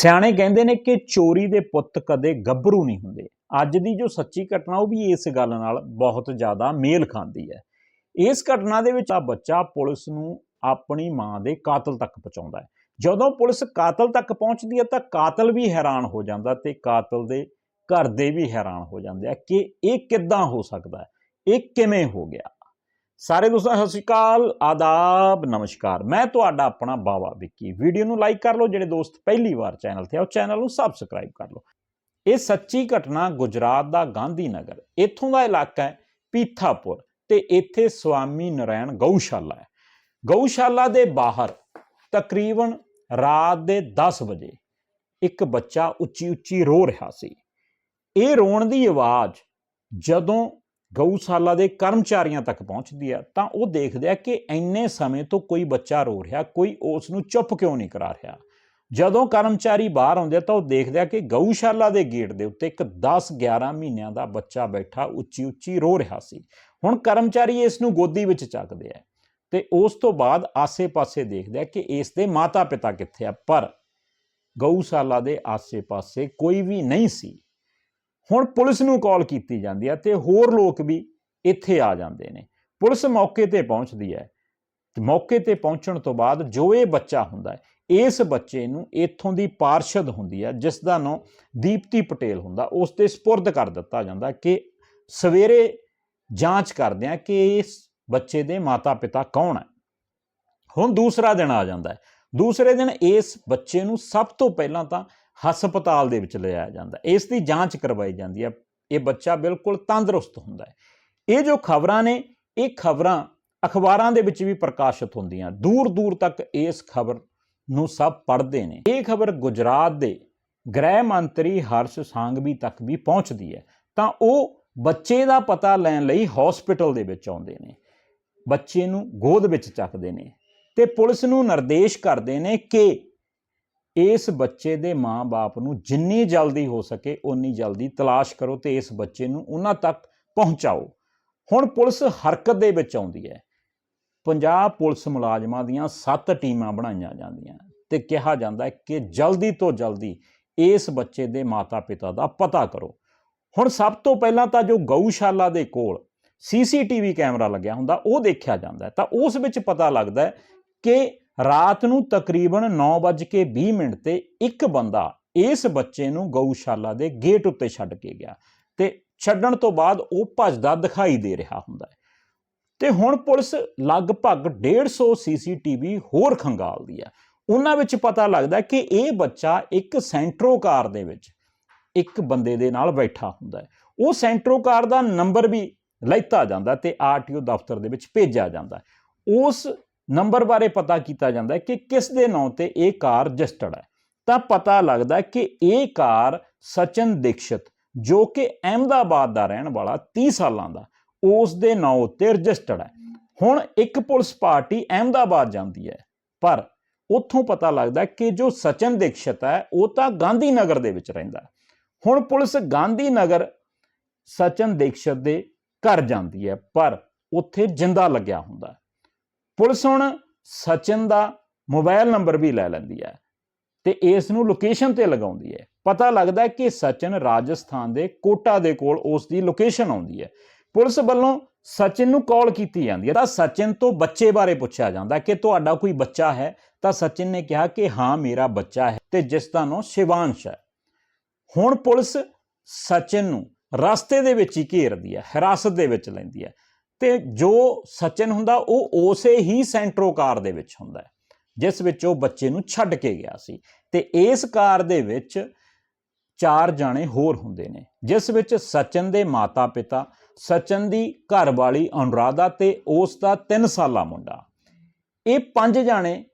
ਸਿਆਣੇ ਕਹਿੰਦੇ ਨੇ ਕਿ ਚੋਰੀ ਦੇ ਪੁੱਤ ਕਦੇ ਗੱਭਰੂ ਨਹੀਂ ਹੁੰਦੇ। ਅੱਜ ਦੀ ਜੋ ਸੱਚੀ ਘਟਨਾ, ਉਹ ਵੀ ਇਸ ਗੱਲ ਨਾਲ ਬਹੁਤ ਜ਼ਿਆਦਾ ਮੇਲ ਖਾਂਦੀ ਹੈ। ਇਸ ਘਟਨਾ ਦੇ ਵਿੱਚ ਆ ਬੱਚਾ ਪੁਲਿਸ ਨੂੰ ਆਪਣੀ ਮਾਂ ਦੇ ਕਾਤਲ ਤੱਕ ਪਹੁੰਚਾਉਂਦਾ ਹੈ। ਜਦੋਂ ਪੁਲਿਸ ਕਾਤਲ ਤੱਕ ਪਹੁੰਚਦੀ ਹੈ, ਤਾਂ ਕਾਤਲ ਵੀ ਹੈਰਾਨ ਹੋ ਜਾਂਦਾ ਤੇ ਕਾਤਲ ਦੇ ਘਰ ਦੇ ਵੀ ਹੈਰਾਨ ਹੋ ਜਾਂਦੇ ਆ ਕਿ ਇਹ ਕਿੱਦਾਂ ਹੋ ਸਕਦਾ ਹੈ? ਇਹ ਕਿਵੇਂ ਹੋ ਗਿਆ? ਸਾਰੇ ਦੋਸਤਾਂ, ਸਤਿ ਸ਼੍ਰੀ ਅਕਾਲ। ਆਦਾਬ, ਨਮਸਕਾਰ। ਮੈਂ ਤੁਹਾਡਾ ਆਪਣਾ ਬਾਵਾ ਵਿੱਕੀ। ਵੀਡੀਓ ਨੂੰ ਲਾਈਕ ਕਰ ਲਓ, ਜਿਹੜੇ ਦੋਸਤ ਪਹਿਲੀ ਵਾਰ ਚੈਨਲ ਤੇ ਆ, ਉਹ ਚੈਨਲ ਨੂੰ ਸਬਸਕ੍ਰਾਈਬ ਕਰ ਲਓ। ਇਹ ਸੱਚੀ ਘਟਨਾ ਗੁਜਰਾਤ ਦਾ ਗਾਂਧੀ ਨਗਰ ਇੱਥੋਂ ਦਾ ਇਲਾਕਾ ਹੈ, ਪੀਥਾਪੁਰ ਤੇ ਇੱਥੇ ਸਵਾਮੀ ਨਰਾਇਣ ਗਊਸ਼ਾਲਾ ਹੈ। ਗਊਸ਼ਾਲਾ ਦੇ ਬਾਹਰ ਤਕਰੀਬਨ ਰਾਤ ਦੇ 10 ਵਜੇ ਇੱਕ ਬੱਚਾ ਉੱਚੀ ਉੱਚੀ ਰੋ ਰਿਹਾ ਸੀ। ਇਹ ਰੋਣ ਦੀ ਆਵਾਜ਼ ਜਦੋਂ ਗਊਸ਼ਾਲਾ ਦੇ ਕਰਮਚਾਰੀਆਂ ਤੱਕ ਪਹੁੰਚਦੀ ਹੈ ਤਾਂ ਉਹ ਦੇਖਦੇ ਆ ਕਿ ਇੰਨੇ ਸਮੇਂ ਤੋਂ ਕੋਈ ਬੱਚਾ ਰੋ ਰਿਹਾ, ਕੋਈ ਉਸ ਨੂੰ ਚੁੱਪ ਕਿਉਂ ਨਹੀਂ ਕਰਾ ਰਿਹਾ। ਜਦੋਂ ਕਰਮਚਾਰੀ ਬਾਹਰ ਆਉਂਦੇ ਆ ਤਾਂ ਉਹ ਦੇਖਦੇ ਆ ਕਿ ਗਊਸ਼ਾਲਾ ਦੇ ਗੇਟ ਦੇ ਉੱਤੇ ਇੱਕ 10-11 ਮਹੀਨਿਆਂ ਦਾ ਬੱਚਾ ਬੈਠਾ, ਉੱਚੀ ਉੱਚੀ ਰੋ ਰਿਹਾ ਸੀ। ਹੁਣ ਕਰਮਚਾਰੀ ਇਸ ਨੂੰ ਗੋਦੀ ਵਿੱਚ ਚੱਕਦੇ ਆ ਤੇ ਉਸ ਤੋਂ ਬਾਅਦ ਆਸੇ-ਪਾਸੇ ਦੇਖਦੇ ਆ ਕਿ ਇਸ ਦੇ ਮਾਤਾ-ਪਿਤਾ ਕਿੱਥੇ ਆ। ਪਰ ਗਊਸ਼ਾਲਾ ਦੇ ਆਸੇ-ਪਾਸੇ ਕੋਈ ਵੀ ਨਹੀਂ ਸੀ। ਹੁਣ ਪੁਲਿਸ ਨੂੰ ਕਾਲ ਕੀਤੀ ਜਾਂਦੀ ਹੈ ਤੇ ਹੋਰ ਲੋਕ ਵੀ ਇੱਥੇ ਆ ਜਾਂਦੇ ਨੇ। ਪੁਲਿਸ ਮੌਕੇ ਤੇ ਪਹੁੰਚਦੀ ਹੈ। ਮੌਕੇ ਤੇ ਪਹੁੰਚਣ ਤੋਂ ਬਾਅਦ ਜੋ ਇਹ ਬੱਚਾ ਹੁੰਦਾ ਹੈ, ਇਸ ਬੱਚੇ ਨੂੰ ਇੱਥੋਂ ਦੀ ਪਾਰਸ਼ਦ ਹੁੰਦੀ ਹੈ, ਜਿਸ ਦਾ ਨਾਮ ਦੀਪਤੀ ਪਟੇਲ ਹੁੰਦਾ। ਉਸ ਤੇ ਸਪੁਰਦ ਕਰ ਦਿੱਤਾ ਜਾਂਦਾ ਕਿ ਸਵੇਰੇ ਜਾਂਚ ਕਰਦੇ ਆ ਕਿ ਇਸ ਬੱਚੇ ਦੇ ਮਾਤਾ-ਪਿਤਾ ਕੌਣ ਹੈ। ਹੁਣ ਦੂਸਰਾ ਦਿਨ ਆ ਜਾਂਦਾ ਹੈ। ਦੂਸਰੇ ਦਿਨ ਇਸ ਬੱਚੇ ਨੂੰ ਸਭ ਤੋਂ ਪਹਿਲਾਂ ਤਾਂ ਹਸਪਤਾਲ ਦੇ ਵਿੱਚ ਲਿਆਇਆ ਜਾਂਦਾ ਇਸ ਦੀ ਜਾਂਚ ਕਰਵਾਈ ਜਾਂਦੀ ਹੈ। ਇਹ ਬੱਚਾ ਬਿਲਕੁਲ ਤੰਦਰੁਸਤ ਹੁੰਦਾ ਹੈ। ਇਹ ਜੋ ਖਬਰਾਂ ਨੇ, ਇਹ ਖਬਰਾਂ ਅਖਬਾਰਾਂ ਦੇ ਵਿੱਚ ਵੀ ਪ੍ਰਕਾਸ਼ਿਤ ਹੁੰਦੀਆਂ। ਦੂਰ ਦੂਰ ਤੱਕ ਇਸ ਖਬਰ ਨੂੰ ਸਭ ਪੜ੍ਹਦੇ ਨੇ। ਇਹ ਖਬਰ ਗੁਜਰਾਤ ਦੇ ਗ੍ਰਹਿ ਮੰਤਰੀ ਹਰਸ਼ ਸਾਂਗਵੀ ਤੱਕ ਵੀ ਪਹੁੰਚਦੀ ਹੈ। ਤਾਂ ਉਹ ਬੱਚੇ ਦਾ ਪਤਾ ਲੈਣ ਲਈ ਹਸਪੀਟਲ ਦੇ ਵਿੱਚ ਆਉਂਦੇ ਨੇ। ਬੱਚੇ ਨੂੰ ਗੋਦ ਵਿੱਚ ਚੱਕਦੇ ਨੇ ਤੇ ਪੁਲਿਸ ਨੂੰ ਨਿਰਦੇਸ਼ ਕਰਦੇ ਨੇ ਕਿ ਇਸ ਬੱਚੇ ਦੇ ਮਾਂ-ਬਾਪ ਨੂੰ ਜਿੰਨੀ ਜਲਦੀ ਹੋ ਸਕੇ ਉਨੀ ਜਲਦੀ ਤਲਾਸ਼ ਕਰੋ ਤੇ ਇਸ ਬੱਚੇ ਨੂੰ ਉਹਨਾਂ ਤੱਕ ਪਹੁੰਚਾਓ। ਹੁਣ ਪੁਲਿਸ ਹਰਕਤ ਦੇ ਵਿੱਚ ਆਉਂਦੀ ਹੈ। ਪੰਜਾਬ ਪੁਲਿਸ ਮੁਲਾਜ਼ਮਾਂ ਦੀਆਂ 7 ਟੀਮਾਂ ਬਣਾਈਆਂ ਜਾਂਦੀਆਂ ਤੇ ਕਿਹਾ ਜਾਂਦਾ ਹੈ ਕਿ ਜਲਦੀ ਤੋਂ ਜਲਦੀ ਇਸ ਬੱਚੇ ਦੇ ਮਾਤਾ-ਪਿਤਾ ਦਾ ਪਤਾ ਕਰੋ। ਹੁਣ ਸਭ ਤੋਂ ਪਹਿਲਾਂ ਤਾਂ ਜੋ ਗਊਸ਼ਾਲਾ ਦੇ ਕੋਲ ਸੀਸੀਟੀਵੀ ਕੈਮਰਾ ਲੱਗਿਆ ਹੁੰਦਾ, ਉਹ ਦੇਖਿਆ ਜਾਂਦਾ ਤਾਂ ਉਸ ਵਿੱਚ ਪਤਾ ਲੱਗਦਾ ਹੈ ਕਿ ਰਾਤ ਨੂੰ ਤਕਰੀਬਨ 9:20 ਮਿੰਟ ਤੇ ਇੱਕ ਬੰਦਾ ਇਸ ਬੱਚੇ ਨੂੰ ਗਊਸ਼ਾਲਾ ਦੇ ਗੇਟ ਉੱਤੇ ਛੱਡ ਕੇ ਗਿਆ ਤੇ ਛੱਡਣ ਤੋਂ ਬਾਅਦ ਉਹ ਭੱਜਦਾ ਦਿਖਾਈ ਦੇ ਰਿਹਾ ਹੁੰਦਾ ਹੈ। ਤੇ ਹੁਣ ਪੁਲਿਸ ਲਗਭਗ 150 ਸੀਸੀਟੀਵੀ ਹੋਰ ਖੰਗਾਲਦੀ ਹੈ। ਉਹਨਾਂ ਵਿੱਚ ਪਤਾ ਲੱਗਦਾ ਕਿ ਇਹ ਬੱਚਾ ਇੱਕ ਸੈਂਟਰੋ ਕਾਰ ਦੇ ਵਿੱਚ ਇੱਕ ਬੰਦੇ ਦੇ ਨਾਲ ਬੈਠਾ ਹੁੰਦਾ ਹੈ। ਉਹ ਸੈਂਟਰੋ ਕਾਰ ਦਾ ਨੰਬਰ ਵੀ ਲੈਤਾ ਜਾਂਦਾ ਤੇ ਆਰਟੀਓ ਦਫ਼ਤਰ ਦੇ ਵਿੱਚ ਭੇਜਿਆ ਜਾਂਦਾ ਉਸ ਨੰਬਰ ਬਾਰੇ ਪਤਾ ਕੀਤਾ ਜਾਂਦਾ ਹੈ ਕਿ ਕਿਸ ਦੇ ਨਾਂ ਤੇ ਇਹ ਕਾਰ ਰਜਿਸਟਰਡ ਹੈ। ਤਾਂ ਪਤਾ ਲੱਗਦਾ ਕਿ ਇਹ ਕਾਰ ਸਚਨ ਦੀਕਸ਼ਿਤ, ਜੋ ਕਿ ਅਹਿਮਦਾਬਾਦ ਦਾ ਰਹਿਣ ਵਾਲਾ 30 ਸਾਲਾਂ ਦਾ, ਉਸ ਦੇ ਨਾਂ ਉੱਤੇ ਰਜਿਸਟਰਡ ਹੈ। ਹੁਣ ਇੱਕ ਪੁਲਿਸ ਪਾਰਟੀ ਅਹਿਮਦਾਬਾਦ ਜਾਂਦੀ ਹੈ, ਪਰ ਉੱਥੋਂ ਪਤਾ ਲੱਗਦਾ ਕਿ ਜੋ ਸਚਨ ਦੀਕਸ਼ਿਤ ਹੈ, ਉਹ ਤਾਂ ਗਾਂਧੀ ਨਗਰ ਦੇ ਵਿੱਚ ਰਹਿੰਦਾ ਹੁਣ ਪੁਲਿਸ ਗਾਂਧੀ ਨਗਰ ਸਚਨ ਦੀਕਸ਼ਿਤ ਦੇ ਘਰ ਜਾਂਦੀ ਹੈ, ਪਰ ਉੱਥੇ ਜਿੰਦਾ ਲੱਗਿਆ ਹੁੰਦਾ ਪੁਲਿਸ ਹੁਣ ਸਚਿਨ ਦਾ ਮੋਬਾਈਲ ਨੰਬਰ ਵੀ ਲੈ ਲੈਂਦੀ ਹੈ ਤੇ ਇਸ ਨੂੰ ਲੋਕੇਸ਼ਨ ਤੇ ਲਗਾਉਂਦੀ ਹੈ। ਪਤਾ ਲੱਗਦਾ ਕਿ ਸਚਿਨ ਰਾਜਸਥਾਨ ਦੇ ਕੋਟਾ ਦੇ ਕੋਲ ਉਸ ਦੀ ਲੋਕੇਸ਼ਨ ਆਉਂਦੀ ਹੈ। ਪੁਲਿਸ ਵੱਲੋਂ ਸਚਿਨ ਨੂੰ ਕਾਲ ਕੀਤੀ ਜਾਂਦੀ ਹੈ। ਤਾਂ ਸਚਿਨ ਤੋਂ ਬੱਚੇ ਬਾਰੇ ਪੁੱਛਿਆ ਜਾਂਦਾ ਕਿ ਤੁਹਾਡਾ ਕੋਈ ਬੱਚਾ ਹੈ? ਤਾਂ ਸਚਿਨ ਨੇ ਕਿਹਾ ਕਿ ਹਾਂ, ਮੇਰਾ ਬੱਚਾ ਹੈ ਤੇ ਜਿਸ ਦਾ ਨਾਮ ਸ਼ਿਵਾਂਸ਼ ਹੈ। ਹੁਣ ਪੁਲਿਸ ਸਚਿਨ ਨੂੰ ਰਸਤੇ ਦੇ ਵਿੱਚ ਹੀ ਘੇਰਦੀ ਹੈ, ਹਿਰਾਸਤ ਦੇ ਵਿੱਚ ਲੈਂਦੀ ਹੈ। ਤੇ ਜੋ ਸਚਿਨ ਹੁੰਦਾ, ਉਹ ਉਸੇ ਹੀ ਸੈਂਟਰੋ ਕਾਰ ਦੇ ਵਿੱਚ ਹੁੰਦਾ ਹੈ, ਜਿਸ ਵਿੱਚ ਉਹ ਬੱਚੇ ਨੂੰ ਛੱਡ ਕੇ ਗਿਆ ਸੀ। ਤੇ ਇਸ ਕਾਰ ਦੇ ਵਿੱਚ ਚਾਰ ਜਾਣੇ ਹੋਰ ਹੁੰਦੇ ਨੇ, ਜਿਸ ਵਿੱਚ ਸਚਿਨ ਦੇ ਮਾਤਾ-ਪਿਤਾ, ਸਚਿਨ ਦੀ ਘਰਵਾਲੀ ਅਨੁਰਾਧਾ ਤੇ ਉਸ ਦਾ 3 ਸਾਲਾ ਮੁੰਡਾ। ਇਹ ਪੰਜ ਜਾਣੇ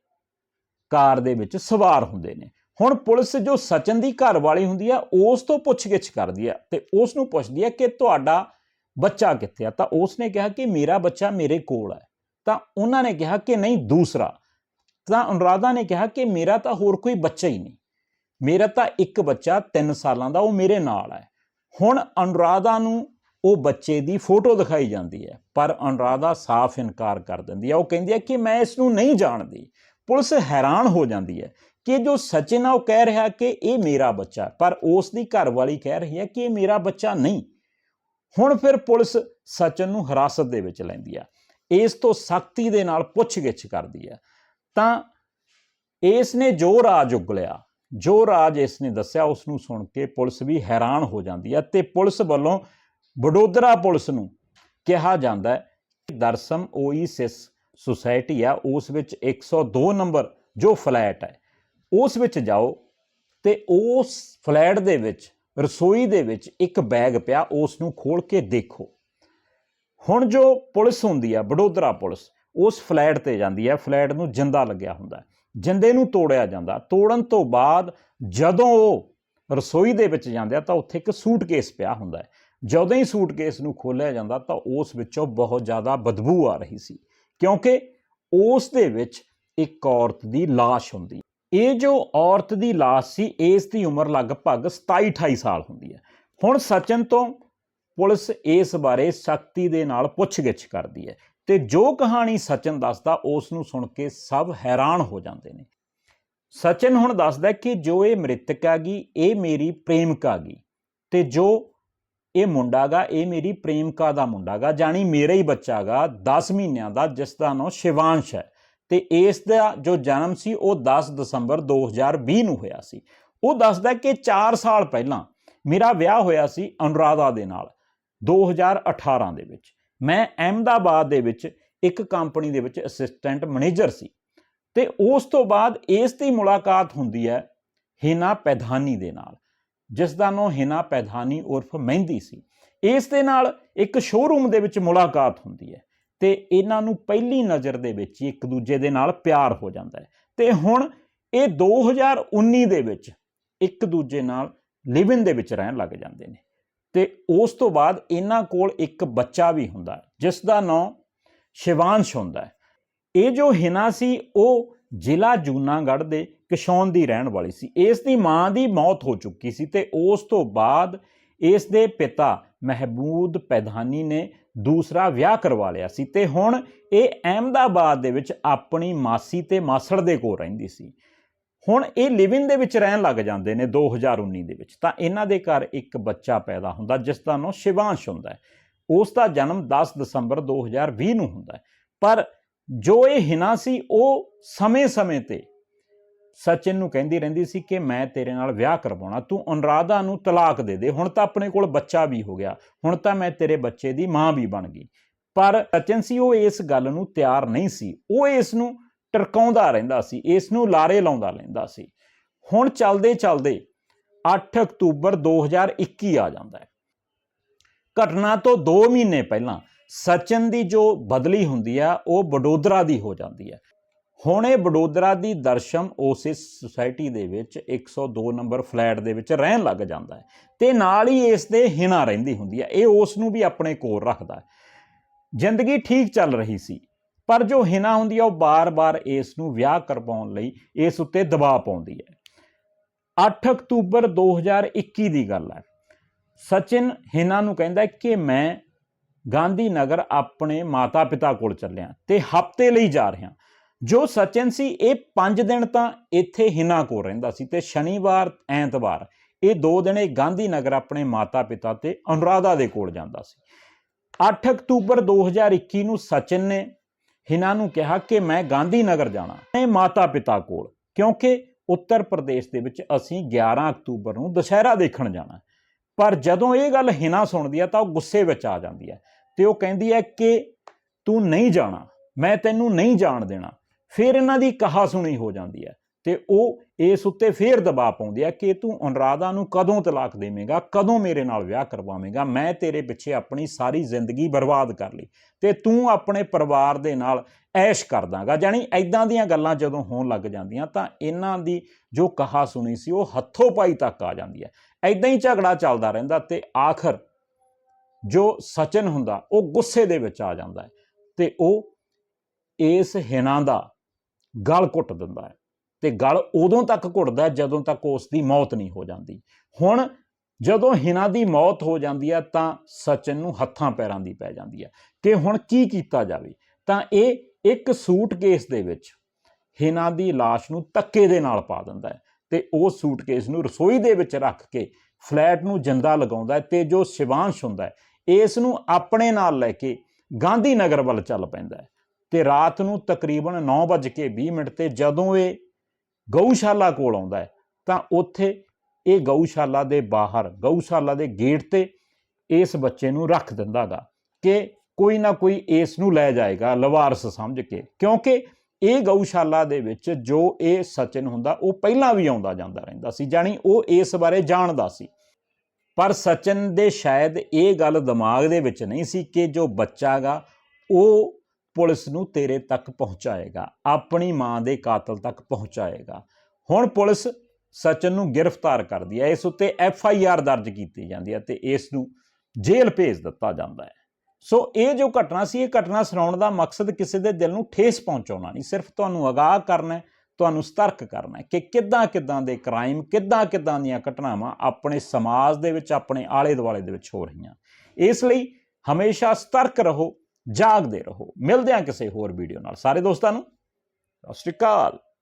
ਕਾਰ ਦੇ ਵਿੱਚ ਸਵਾਰ ਹੁੰਦੇ ਨੇ। ਹੁਣ ਪੁਲਿਸ ਜੋ ਸਚਨ ਦੀ ਘਰਵਾਲੀ ਹੁੰਦੀ ਆ, ਉਸ ਤੋਂ ਪੁੱਛਗਿੱਛ ਕਰਦੀ ਆ ਤੇ ਉਸ ਨੂੰ ਪੁੱਛਦੀ ਆ ਕਿ ਤੁਹਾਡਾ ਬੱਚਾ ਕਿੱਥੇ ਆ? ਤਾਂ ਉਸ ਨੇ ਕਿਹਾ ਕਿ ਮੇਰਾ ਬੱਚਾ ਮੇਰੇ ਕੋਲ ਹੈ। ਤਾਂ ਉਹਨਾਂ ਨੇ ਕਿਹਾ ਕਿ ਨਹੀਂ, ਦੂਸਰਾ। ਤਾਂ ਅਨੁਰਾਧਾ ਨੇ ਕਿਹਾ ਕਿ ਮੇਰਾ ਤਾਂ ਹੋਰ ਕੋਈ ਬੱਚਾ ਹੀ ਨਹੀਂ। ਮੇਰਾ ਤਾਂ ਇੱਕ ਬੱਚਾ 3 ਸਾਲਾਂ ਦਾ, ਉਹ ਮੇਰੇ ਨਾਲ ਹੈ। ਹੁਣ ਅਨੁਰਾਧਾ ਨੂੰ ਉਹ ਬੱਚੇ ਦੀ ਫੋਟੋ ਦਿਖਾਈ ਜਾਂਦੀ ਹੈ, ਪਰ ਅਨੁਰਾਧਾ ਸਾਫ਼ ਇਨਕਾਰ ਕਰ ਦਿੰਦੀ ਹੈ। ਉਹ ਕਹਿੰਦੀ ਹੈ ਕਿ ਮੈਂ ਇਸ ਨੂੰ ਨਹੀਂ ਜਾਣਦੀ। ਪੁਲਿਸ ਹੈਰਾਨ ਹੋ ਜਾਂਦੀ ਹੈ ਕਿ ਜੋ ਸਚਿਨ ਆ, ਉਹ ਕਹਿ ਰਿਹਾ ਕਿ ਇਹ ਮੇਰਾ ਬੱਚਾ ਪਰ ਉਸ ਦੀ ਘਰ ਵਾਲੀ ਕਹਿ ਰਹੀ ਹੈ ਕਿ ਇਹ ਮੇਰਾ ਬੱਚਾ ਨਹੀਂ। ਹੁਣ ਫਿਰ ਪੁਲਿਸ ਸਚਿਨ ਨੂੰ ਹਿਰਾਸਤ ਦੇ ਵਿੱਚ ਲੈਂਦੀ ਆ। ਇਸ ਤੋਂ ਸਖਤੀ ਦੇ ਨਾਲ ਪੁੱਛਗਿੱਛ ਕਰਦੀ ਆ। ਤਾਂ ਇਸ ਨੇ ਜੋ ਰਾਜ ਉਗਲਿਆ, ਜੋ ਰਾਜ ਇਸ ਨੇ ਦੱਸਿਆ, ਉਸ ਨੂੰ ਸੁਣ ਕੇ ਪੁਲਿਸ ਵੀ ਹੈਰਾਨ ਹੋ ਜਾਂਦੀ ਹੈ ਤੇ ਪੁਲਿਸ ਵੱਲੋਂ ਵਡੋਦਰਾ ਪੁਲਿਸ ਨੂੰ ਕਿਹਾ ਜਾਂਦਾ ਹੈ ਕਿ ਦਰਸਮ ਓਈਸਿਸ ਸੁਸਾਇਟੀ ਆ, ਉਸ ਵਿੱਚ 102 ਨੰਬਰ ਜੋ ਫਲੈਟ ਹੈ, ਉਸ ਵਿੱਚ ਜਾਓ ਤੇ ਉਸ ਫਲੈਟ ਦੇ ਵਿੱਚ ਰਸੋਈ ਦੇ ਵਿੱਚ ਇੱਕ ਬੈਗ ਪਿਆ, ਉਸ ਨੂੰ ਖੋਲ ਕੇ ਦੇਖੋ। ਹੁਣ ਜੋ ਪੁਲਿਸ ਹੁੰਦੀ ਆ, ਵਡੋਦਰਾ ਪੁਲਿਸ, ਉਸ ਫਲੈਟ ਤੇ ਜਾਂਦੀ ਹੈ ਫਲੈਟ ਨੂੰ ਜਿੰਦਾ ਲੱਗਿਆ ਹੁੰਦਾ। ਜਿੰਦੇ ਨੂੰ ਤੋੜਿਆ ਜਾਂਦਾ। ਤੋੜਨ ਤੋਂ ਬਾਅਦ ਜਦੋਂ ਉਹ ਰਸੋਈ ਦੇ ਵਿੱਚ ਜਾਂਦੇ ਆ, ਤਾਂ ਉੱਥੇ ਇੱਕ ਸੂਟਕੇਸ ਪਿਆ ਹੁੰਦਾ ਹੈ। ਜਦੋਂ ਹੀ ਸੂਟਕੇਸ ਨੂੰ ਖੋਲ੍ਹਿਆ ਜਾਂਦਾ, ਤਾਂ ਉਸ ਵਿੱਚੋਂ ਬਹੁਤ ਜ਼ਿਆਦਾ ਬਦਬੂ ਆ ਰਹੀ ਸੀ। ਕਿਉਂਕਿ ਉਸ ਦੇ ਵਿੱਚ ਇੱਕ ਔਰਤ ਦੀ ਲਾਸ਼ ਹੁੰਦੀ ਇਹ ਜੋ ਔਰਤ ਦੀ ਲਾਸ਼ ਸੀ, ਇਸ ਦੀ ਉਮਰ ਲਗਭਗ 27 28 ਸਾਲ ਹੁੰਦੀ ਹੈ। ਹੁਣ ਸਚਨ ਤੋਂ ਪੁਲਿਸ ਇਸ ਬਾਰੇ ਸਖਤੀ ਦੇ ਨਾਲ ਪੁੱਛਗਿੱਛ ਕਰਦੀ ਹੈ ਤੇ ਜੋ ਕਹਾਣੀ ਸਚਨ ਦੱਸਦਾ, ਉਸ ਨੂੰ ਸੁਣ ਕੇ ਸਭ ਹੈਰਾਨ ਹੋ ਜਾਂਦੇ ਨੇ। ਸਚਨ ਹੁਣ ਦੱਸਦਾ ਕਿ ਜੋ ਇਹ ਮ੍ਰਿਤਕ ਹੈਗੀ, ਇਹ ਮੇਰੀ ਪ੍ਰੇਮਿਕਾ ਗੀ ਤੇ ਜੋ ਇਹ ਮੁੰਡਾ ਗਾ ਇਹ ਮੇਰੀ ਪ੍ਰੇਮਿਕਾ ਦਾ ਮੁੰਡਾ ਗਾ ਜਾਨੀ ਮੇਰਾ ਹੀ ਬੱਚਾ ਗਾ 10 ਮਹੀਨਿਆਂ ਦਾ, ਜਿਸ ਦਾ ਨਾਮ ਸ਼ਿਵਾਂਸ਼ ਹੈ। ਤੇ ਇਸ ਦਾ ਜੋ ਜਨਮ ਸੀ ਉਹ 10 ਦਸੰਬਰ 2020 ਨੂੰ ਹੋਇਆ ਸੀ। ਉਹ ਦੱਸਦਾ ਕਿ 4 ਸਾਲ ਪਹਿਲਾਂ ਮੇਰਾ ਵਿਆਹ ਹੋਇਆ ਸੀ ਅਨੁਰਾਧਾ ਦੇ ਨਾਲ 2018 ਦੇ ਵਿੱਚ। ਮੈਂ ਅਹਿਮਦਾਬਾਦ ਦੇ ਵਿੱਚ ਇੱਕ ਕੰਪਨੀ ਦੇ ਵਿੱਚ ਅਸਿਸਟੈਂਟ ਮੈਨੇਜਰ ਸੀ ਤੇ ਉਸ ਤੋਂ ਬਾਅਦ ਇਸ ਦੀ ਮੁਲਾਕਾਤ ਹੁੰਦੀ ਹੈ ਹਿਨਾ ਪੈਧਾਨੀ ਦੇ ਨਾਲ, ਜਿਸ ਦਾ ਨਾਮ ਹਿਨਾ ਪੈਧਾਨੀ ਉਰਫ ਮਹਿੰਦੀ ਸੀ। ਇਸ ਦੇ ਨਾਲ ਇੱਕ ਸ਼ੋਰੂਮ ਦੇ ਵਿੱਚ ਮੁਲਾਕਾਤ ਹੁੰਦੀ ਹੈ। ਤੇ ਇਹਨਾਂ ਨੂੰ ਪਹਿਲੀ ਨਜ਼ਰ ਦੇ ਵਿੱਚ ਹੀ ਇੱਕ ਦੂਜੇ ਦੇ ਨਾਲ ਪਿਆਰ ਹੋ ਜਾਂਦਾ ਹੈ। ਤੇ ਹੁਣ ਇਹ 2019 ਦੇ ਵਿੱਚ ਇੱਕ ਦੂਜੇ ਨਾਲ ਲਿਵ ਦੇ ਵਿੱਚ ਰਹਿਣ ਲੱਗ ਜਾਂਦੇ ਨੇ। ਤੇ ਉਸ ਤੋਂ ਬਾਅਦ ਇਹਨਾਂ ਕੋਲ ਇੱਕ ਬੱਚਾ ਵੀ ਹੁੰਦਾ ਜਿਸ ਦਾ ਨਾਮ ਸ਼ਿਵਾਂਸ਼ ਹੁੰਦਾ ਹੈ। ਇਹ ਜੋ ਹਿਨਾ ਸੀ, ਉਹ ਜ਼ਿਲ੍ਹਾ ਜੂਨਾਗੜ੍ਹ ਦੇ ਕਿਸ਼ੌਨ ਦੀ ਰਹਿਣ ਵਾਲੀ ਸੀ। ਇਸ ਦੀ ਮਾਂ ਦੀ ਮੌਤ ਹੋ ਚੁੱਕੀ ਸੀ ਤੇ ਉਸ ਤੋਂ ਬਾਅਦ ਇਸ ਦੇ ਪਿਤਾ ਮਹਿਬੂਦ ਪੈਧਾਨੀ ਨੇ ਦੂਸਰਾ ਵਿਆਹ ਕਰਵਾ ਲਿਆ ਸੀ ਤੇ ਹੁਣ ਇਹ ਅਹਿਮਦਾਬਾਦ ਦੇ ਵਿੱਚ ਆਪਣੀ ਮਾਸੀ ਤੇ ਮਾਸੜ ਦੇ ਕੋਲ ਰਹਿੰਦੀ ਸੀ। ਹੁਣ ਇਹ ਲਿਵਿੰਗ ਦੇ ਵਿੱਚ ਰਹਿਣ ਲੱਗ ਜਾਂਦੇ ਨੇ 2019 ਦੇ ਵਿੱਚ। ਤਾਂ ਇਹਨਾਂ ਦੇ ਘਰ ਇੱਕ ਬੱਚਾ ਪੈਦਾ ਹੁੰਦਾ ਜਿਸ ਦਾ ਨਾਮ ਸ਼ਿਵਾਂਸ਼ ਹੁੰਦਾ ਹੈ। ਉਸ ਦਾ ਜਨਮ 10 ਦਸੰਬਰ 2020 ਨੂੰ ਹੁੰਦਾ ਹੈ। ਪਰ ਜੋ ਇਹ ਹਿਨਾ ਸੀ ਉਹ ਸਮੇਂ-ਸਮੇਂ ਤੇ ਸਚਿਨ ਨੂੰ ਕਹਿੰਦੀ ਰਹਿੰਦੀ ਸੀ ਕਿ ਮੈਂ ਤੇਰੇ ਨਾਲ ਵਿਆਹ ਕਰਵਾਉਣਾ, ਤੂੰ ਅਨੁਰਾਧਾ ਨੂੰ ਤਲਾਕ ਦੇ ਦੇ, ਹੁਣ ਤਾਂ ਆਪਣੇ ਕੋਲ ਬੱਚਾ ਵੀ ਹੋ ਗਿਆ, ਹੁਣ ਤਾਂ ਮੈਂ ਤੇਰੇ ਬੱਚੇ ਦੀ ਮਾਂ ਵੀ ਬਣ ਗਈ। ਪਰ ਸਚਿਨ ਸੀ, ਉਹ ਇਸ ਗੱਲ ਨੂੰ ਤਿਆਰ ਨਹੀਂ ਸੀ, ਉਹ ਇਸ ਨੂੰ ਟਰਕਾਉਂਦਾ ਰਹਿੰਦਾ ਸੀ, ਇਸ ਨੂੰ ਲਾਰੇ ਲਾਉਂਦਾ ਰਹਿੰਦਾ ਸੀ। ਹੁਣ ਚੱਲਦੇ ਚੱਲਦੇ 8 ਅਕਤੂਬਰ 2021 ਆ ਜਾਂਦਾ ਹੈ। ਘਟਨਾ ਤੋਂ 2 ਮਹੀਨੇ ਪਹਿਲਾਂ ਸਚਿਨ ਦੀ ਜੋ ਬਦਲੀ ਹੁੰਦੀ ਆ, ਉਹ ਵਡੋਦਰਾ ਦੀ ਹੋ ਜਾਂਦੀ ਹੈ। ਹੁਣ ਇਹ ਵਡੋਦਰਾ ਦੀ ਦਰਸ਼ਮ ਉਸੇ ਸੁਸਾਇਟੀ ਦੇ ਵਿੱਚ 102 ਨੰਬਰ ਫਲੈਟ ਦੇ ਵਿੱਚ ਰਹਿਣ ਲੱਗ ਜਾਂਦਾ ਹੈ ਤੇ ਨਾਲ ਹੀ ਇਸ ਦੇ ਹਿਨਾ ਰਹਿੰਦੀ ਹੁੰਦੀ ਹੈ, ਇਹ ਉਸ ਨੂੰ ਵੀ ਆਪਣੇ ਕੋਲ ਰੱਖਦਾ ਹੈ। ਜ਼ਿੰਦਗੀ ਠੀਕ ਚੱਲ ਰਹੀ ਸੀ, ਪਰ ਜੋ ਹਿਨਾ ਹੁੰਦੀ ਹੈ, ਉਹ ਬਾਰ-ਬਾਰ ਇਸ ਨੂੰ ਵਿਆਹ ਕਰਵਾਉਣ ਲਈ ਇਸ ਉੱਤੇ ਦਬਾਅ ਪਾਉਂਦੀ ਹੈ। 8 ਅਕਤੂਬਰ 2021 ਦੀ ਗੱਲ ਹੈ। ਸਚਿਨ ਹਿਨਾ ਨੂੰ ਕਹਿੰਦਾ ਕਿ ਮੈਂ ਗਾਂਧੀ ਨਗਰ ਆਪਣੇ ਮਾਤਾ-ਪਿਤਾ ਕੋਲ ਚੱਲਿਆ ਤੇ ਹਫ਼ਤੇ ਲਈ ਜਾ ਰਿਹਾ। ਜੋ ਸਚਿਨ ਸੀ, ਇਹ 5 ਦਿਨ ਤਾਂ ਇੱਥੇ ਹਿਨਾ ਕੋਲ ਰਹਿੰਦਾ ਸੀ ਤੇ ਸ਼ਨੀਵਾਰ, ਐਤਵਾਰ ਇਹ ਦੋ ਦਿਨ ਇਹ ਗਾਂਧੀ ਨਗਰ ਆਪਣੇ ਮਾਤਾ-ਪਿਤਾ ਤੇ ਅਨੁਰਾਧਾ ਦੇ ਕੋਲ ਜਾਂਦਾ ਸੀ। 8 ਅਕਤੂਬਰ 2021 ਨੂੰ ਸਚਿਨ ਨੇ ਹਿਨਾ ਨੂੰ ਕਿਹਾ ਕਿ ਮੈਂ ਗਾਂਧੀ ਨਗਰ ਜਾਣਾ ਹੈ ਮਾਤਾ-ਪਿਤਾ ਕੋਲ, ਕਿਉਂਕਿ ਉੱਤਰ ਪ੍ਰਦੇਸ਼ ਦੇ ਵਿੱਚ ਅਸੀਂ 11 ਅਕਤੂਬਰ ਨੂੰ ਦੁਸ਼ਹਿਰਾ ਦੇਖਣ ਜਾਣਾ ਪਰ ਜਦੋਂ ਇਹ ਗੱਲ ਹਿਨਾ ਸੁਣਦੀ ਹੈ ਤਾਂ ਉਹ ਗੁੱਸੇ ਵਿੱਚ ਆ ਜਾਂਦੀ ਹੈ ਤੇ ਉਹ ਕਹਿੰਦੀ ਹੈ ਕਿ ਤੂੰ ਨਹੀਂ ਜਾਣਾ, ਮੈਂ ਤੈਨੂੰ ਨਹੀਂ ਜਾਣ ਦੇਣਾ। ਫਿਰ ਇਹਨਾਂ ਦੀ ਕਹਾ ਸੁਣੀ ਹੋ ਜਾਂਦੀ ਹੈ ਤੇ ਉਹ ਇਸ ਉੱਤੇ ਫੇਰ ਦਬਾਅ ਪਾਉਂਦੇ ਆ ਕਿ ਤੂੰ ਅਨੁਰਾਧਾ ਨੂੰ ਕਦੋਂ ਤਲਾਕ ਦੇਵੇਂਗਾ, ਕਦੋਂ ਮੇਰੇ ਨਾਲ ਵਿਆਹ ਕਰਵਾਵੇਂਗਾ, ਮੈਂ ਤੇਰੇ ਪਿੱਛੇ ਆਪਣੀ ਸਾਰੀ ਜ਼ਿੰਦਗੀ ਬਰਬਾਦ ਕਰ ਲਈ ਤੇ ਤੂੰ ਆਪਣੇ ਪਰਿਵਾਰ ਦੇ ਨਾਲ ਐਸ਼ ਕਰਦਾਗਾ ਜਾਨੀ ਐਦਾਂ ਦੀਆਂ ਗੱਲਾਂ ਜਦੋਂ ਹੋਣ ਲੱਗ ਜਾਂਦੀਆਂ ਤਾਂ ਇਹਨਾਂ ਦੀ ਜੋ ਕਹਾ ਸੁਣੀ ਸੀ ਉਹ ਹੱਥੋਂ ਪਾਈ ਤੱਕ ਆ ਜਾਂਦੀ ਹੈ। ਐਦਾਂ ਹੀ ਝਗੜਾ ਚੱਲਦਾ ਰਹਿੰਦਾ ਤੇ ਆਖਰ ਜੋ ਸਚਨ ਹੁੰਦਾ ਉਹ ਗੁੱਸੇ ਦੇ ਵਿੱਚ ਆ ਜਾਂਦਾ ਹੈ ਤੇ ਉਹ ਇਸ ਹਿਨਾ ਦਾ ਗਲ ਘੁੱਟ ਦਿੰਦਾ ਹੈ ਤੇ ਗਲ ਉਦੋਂ ਤੱਕ ਘੁੱਟਦਾ ਜਦੋਂ ਤੱਕ ਉਸ ਦੀ ਮੌਤ ਨਹੀਂ ਹੋ ਜਾਂਦੀ। ਹੁਣ ਜਦੋਂ ਹਿਨਾ ਦੀ ਮੌਤ ਹੋ ਜਾਂਦੀ ਹੈ ਤਾਂ ਸਚਨ ਨੂੰ ਹੱਥਾਂ ਪੈਰਾਂ ਦੀ ਪੈ ਜਾਂਦੀ ਹੈ ਕਿ ਹੁਣ ਕੀ ਕੀਤਾ ਜਾਵੇ? ਤਾਂ ਇਹ ਇੱਕ ਸੂਟਕੇਸ ਦੇ ਵਿੱਚ ਹਿਨਾ ਦੀ ਲਾਸ਼ ਨੂੰ ਧੱਕੇ ਦੇ ਨਾਲ ਪਾ ਦਿੰਦਾ ਹੈ ਤੇ ਉਹ ਸੂਟਕੇਸ ਨੂੰ ਰਸੋਈ ਦੇ ਵਿੱਚ ਰੱਖ ਕੇ ਫਲੈਟ ਨੂੰ ਜਿੰਦਾ ਲਗਾਉਂਦਾ ਹੈ ਤੇ ਜੋ ਸ਼ਿਵਾਂਸ਼ ਹੁੰਦਾ ਇਸ ਨੂੰ ਆਪਣੇ ਨਾਲ ਲੈ ਕੇ ਗਾਂਧੀ ਨਗਰ ਵੱਲ ਚੱਲ ਪੈਂਦਾ ਹੈ। ਤੇ ਰਾਤ ਨੂੰ ਤਕਰੀਬਨ 9:20 ਮਿੰਟ ਤੇ ਜਦੋਂ ਇਹ ਗਊਸ਼ਾਲਾ ਕੋਲ ਆਉਂਦਾ ਹੈ, ਤਾਂ ਉੱਥੇ ਇਹ ਗਊਸ਼ਾਲਾ ਦੇ ਬਾਹਰ, ਗਊਸ਼ਾਲਾ ਦੇ ਗੇਟ ਤੇ ਇਸ ਬੱਚੇ ਨੂੰ ਰੱਖ ਦਿੰਦਾਗਾ ਕਿ ਕੋਈ ਨਾ ਕੋਈ ਇਸ ਨੂੰ ਲੈ ਜਾਏਗਾ ਲਵਾਰਸ ਸਮਝ ਕੇ। ਕਿਉਂਕਿ ਇਹ ਗਊਸ਼ਾਲਾ ਦੇ ਵਿੱਚ ਜੋ ਇਹ ਸਚਿਨ ਹੁੰਦਾ, ਉਹ ਪਹਿਲਾਂ ਵੀ ਆਉਂਦਾ ਜਾਂਦਾ ਰਹਿੰਦਾ ਸੀ, ਜਾਣੀ ਉਹ ਇਸ ਬਾਰੇ ਜਾਣਦਾ ਸੀ। ਪਰ ਸਚਿਨ ਦੇ ਸ਼ਾਇਦ ਇਹ ਗੱਲ ਦਿਮਾਗ ਦੇ ਵਿੱਚ ਨਹੀਂ ਸੀ ਕਿ ਜੋ ਬੱਚਾ ਗਾ, ਉਹ ਪੁਲਿਸ ਨੂੰ ਤੇਰੇ ਤੱਕ ਪਹੁੰਚਾਏਗਾ, ਆਪਣੀ ਮਾਂ ਦੇ ਕਾਤਲ ਤੱਕ ਪਹੁੰਚਾਏਗਾ। ਹੁਣ ਪੁਲਿਸ ਸਚਿਨ ਨੂੰ ਗ੍ਰਿਫਤਾਰ ਕਰਦੀ ਹੈ, ਇਸ ਉੱਤੇ ਐਫ ਆਈ ਆਰ ਦਰਜ ਕੀਤੀ ਜਾਂਦੀ ਹੈ ਤੇ ਇਸ ਨੂੰ ਜੇਲ੍ਹ ਭੇਜ ਦਿੱਤਾ ਜਾਂਦਾ ਹੈ। ਸੋ ਇਹ ਜੋ ਘਟਨਾ ਸੀ, ਇਹ ਘਟਨਾ ਸੁਣਾਉਣ ਦਾ ਮਕਸਦ ਕਿਸੇ ਦੇ ਦਿਲ ਨੂੰ ਠੇਸ ਪਹੁੰਚਾਉਣਾ ਨਹੀਂ, ਸਿਰਫ ਤੁਹਾਨੂੰ ਅਗਾਹ ਕਰਨਾ ਤੁਹਾਨੂੰ ਸਤਰਕ ਕਰਨਾ ਕਿ ਕਿੱਦਾਂ ਕਿੱਦਾਂ ਦੇ ਕ੍ਰਾਈਮ ਕਿੱਦਾਂ ਕਿੱਦਾਂ ਦੀਆਂ ਘਟਨਾਵਾਂ ਆਪਣੇ ਸਮਾਜ ਦੇ ਵਿੱਚ, ਆਪਣੇ ਆਲੇ ਦੁਆਲੇ ਦੇ ਵਿੱਚ ਹੋ ਰਹੀਆਂ। ਇਸ ਲਈ ਹਮੇਸ਼ਾ ਸਤਰਕ ਰਹੋ ਜਾਗਦੇ ਰਹੋ। ਮਿਲਦੇ ਹਾਂ ਕਿਸੇ ਹੋਰ ਵੀਡੀਓ ਨਾਲ। ਸਾਰੇ ਦੋਸਤਾਂ ਨੂੰ ਸਤਿ ਸ਼੍ਰੀ ਅਕਾਲ।